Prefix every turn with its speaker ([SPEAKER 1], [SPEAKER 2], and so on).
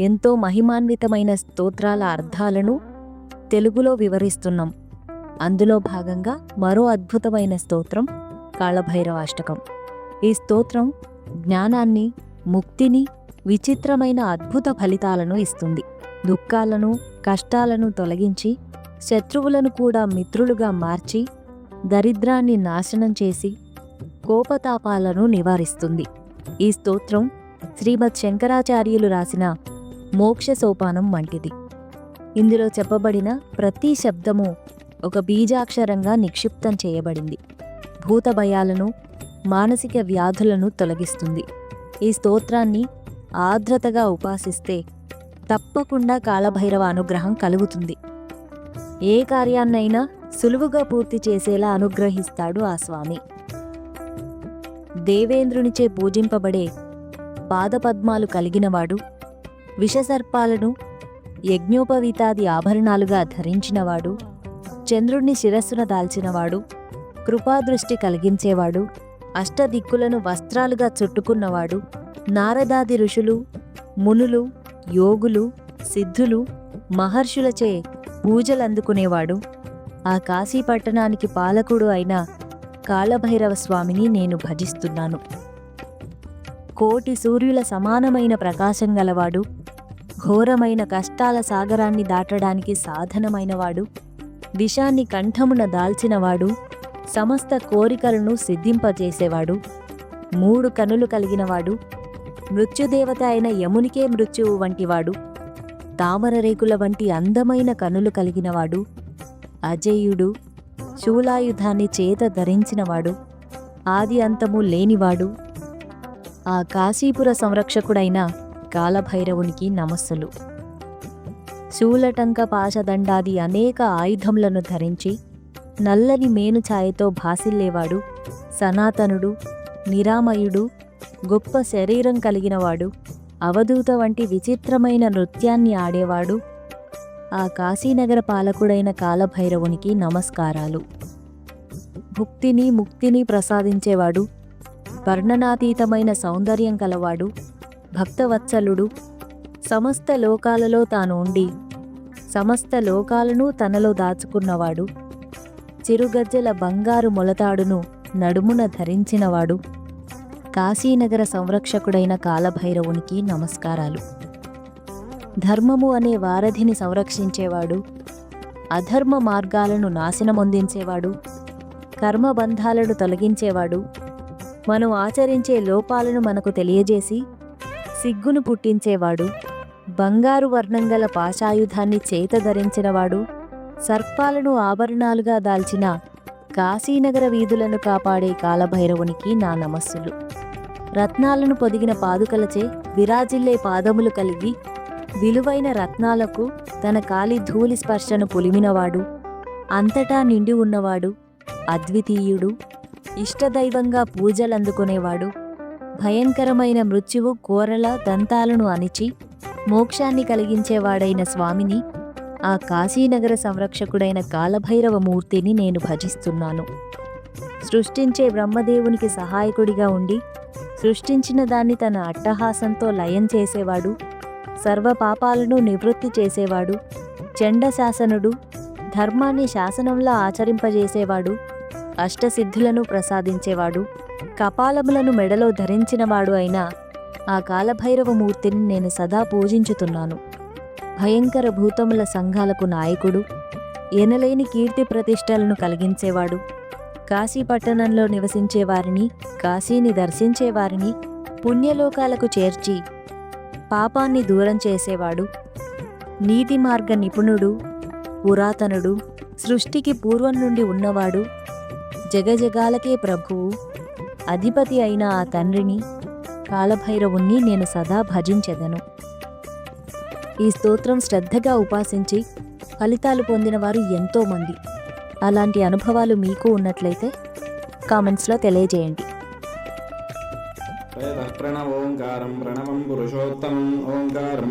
[SPEAKER 1] ఎంతో మహిమాన్వితమైన స్తోత్రాల అర్థాలను తెలుగులో వివరిస్తున్నాం. అందులో భాగంగా మరో అద్భుతమైన స్తోత్రం కాళభైరవాష్టకం ఈ స్తోత్రం జ్ఞానాన్ని ముక్తిని విచిత్రమైన అద్భుత ఫలితాలను ఇస్తుంది. దుఃఖాలను కష్టాలను తొలగించి శత్రువులను కూడా మిత్రులుగా మార్చి దరిద్రాన్ని నాశనం చేసి కోపతాపాలను నివారిస్తుంది. ఈ స్తోత్రం శ్రీమద్ శంకరాచార్యులు రాసిన మోక్ష సోపానం వంటిది. ఇందులో చెప్పబడిన ప్రతి శబ్దము ఒక బీజాక్షరంగా నిక్షిప్తం చేయబడింది. భూత భయాలను మానసిక వ్యాధులను తొలగిస్తుంది. ఈ స్తోత్రాన్ని ఆర్ద్రతగా ఉపాసిస్తే తప్పకుండా కాలభైరవ అనుగ్రహం కలుగుతుంది. ఏ కార్యాన్నైనా సులువుగా పూర్తి చేసేలా అనుగ్రహిస్తాడు ఆ స్వామి. దేవేంద్రునిచే పూజింపబడే పాదపద్మాలు కలిగినవాడు విషసర్పాలను యజ్ఞోపవీతాది ఆభరణాలుగా ధరించినవాడు చంద్రుణ్ణి శిరస్సున దాల్చినవాడు కృపాదృష్టి కలిగించేవాడు అష్టదిక్కులను వస్త్రాలుగా చుట్టుకున్నవాడు నారదాది ఋషులు మునులు యోగులు సిద్ధులు మహర్షులచే పూజలందుకునేవాడు. ఆ కాశీ పట్టణానికి పాలకుడు అయిన కాళభైరవ స్వామిని నేను భజిస్తున్నాను. కోటి సూర్యుల సమానమైన ప్రకాశం గలవాడు ఘోరమైన కష్టాల సాగరాన్ని దాటడానికి సాధనమైనవాడు విషాన్ని కంఠమున దాల్చినవాడు సమస్త కోరికలను సిద్ధింపజేసేవాడు మూడు కనులు కలిగినవాడు మృత్యుదేవత అయిన యమునికే మృత్యువు వంటివాడు తామర రేకుల వంటి అందమైన కనులు కలిగినవాడు అజేయుడు శూలాయుధాన్ని చేత ధరించినవాడు ఆది అంతము లేనివాడు ఆ కాశీపుర సంరక్షకుడైన కాలభైరవునికి నమస్సులు. శూలటంక పాశదండాది అనేక ఆయుధములను ధరించి నల్లని మేను ఛాయతో భాసిల్లేవాడు సనాతనుడు నిరామయుడు గొప్ప శరీరం కలిగినవాడు అవధూత వంటి విచిత్రమైన నృత్యాన్ని ఆడేవాడు ఆ కాశీనగర పాలకుడైన కాలభైరవునికి నమస్కారాలు. భుక్తిని ముక్తిని ప్రసాదించేవాడు వర్ణనాతీతమైన సౌందర్యం కలవాడు భక్తవత్సలుడు. సమస్త లోకాలలో తాను ఉండి సమస్త లోకాలను తనలో దాచుకున్నవాడు. చిరుగజ్జల బంగారు మొలతాడును నడుమున ధరించినవాడు. కాశీనగర సంరక్షకుడైన కాలభైరవునికి నమస్కారాలు. ధర్మము అనే వారధిని సంరక్షించేవాడు. అధర్మ మార్గాలను నాశనమొందించేవాడు. కర్మబంధాలను తొలగించేవాడు. మనం ఆచరించే లోపాలను మనకు తెలియజేసి సిగ్గును పుట్టించేవాడు బంగారు వర్ణం గల పాశాయుధాన్ని చేత ధరించినవాడు సర్పాలను ఆభరణాలుగా దాల్చిన కాశీనగర వీధులను కాపాడే కాలభైరవునికి నా నమస్సులు. రత్నాలను పొదిగిన పాదుకలచే విరాజిల్లే పాదములు కలిగి విలువైన రత్నాలకు తన కాలి ధూళి స్పర్శను పులిమినవాడు అంతటా నిండి ఉన్నవాడు అద్వితీయుడు ఇష్టదైవంగా పూజలందుకునేవాడు. భయంకరమైన మృత్యువు కోరల దంతాలను అణిచి మోక్షాన్ని కలిగించేవాడైన స్వామిని ఆ కాశీనగర సంరక్షకుడైన కాలభైరవ మూర్తిని నేను భజిస్తున్నాను. సృష్టించే బ్రహ్మదేవునికి సహాయకుడిగా ఉండి సృష్టించిన దాన్ని తన అట్టహాసంతో లయం చేసేవాడు సర్వ పాపాలను నివృత్తి చేసేవాడు చండశాసనుడు ధర్మాన్ని శాసనంలా ఆచరింపజేసేవాడు అష్టసిద్ధులను ప్రసాదించేవాడు కపాలములను మెడలో ధరించినవాడు అయిన ఆ కాలభైరవ మూర్తిని నేను సదా పూజించుతున్నాను. భయంకర భూతముల సంఘాలకు నాయకుడు ఎనలేని కీర్తి ప్రతిష్టలను కలిగించేవాడు కాశీ పట్టణంలో కాశీని దర్శించేవారిని పుణ్యలోకాలకు చేర్చి పాపాన్ని దూరం చేసేవాడు నీతి మార్గ నిపుణుడు పురాతనుడు సృష్టికి పూర్వం నుండి ఉన్నవాడు జగజగాలకే ప్రభువు అధిపతి అయిన ఆ తండ్రిని కాలభైరవుణ్ణి నేను సదా భజించెదను. ఈ స్తోత్రం శ్రద్ధగా ఉపాసించి ఫలితాలు పొందిన వారు ఎంతోమంది. అలాంటి అనుభవాలు మీకు ఉన్నట్లయితే కామెంట్స్లో తెలియజేయండి.
[SPEAKER 2] ఓంకారం ఓంకారం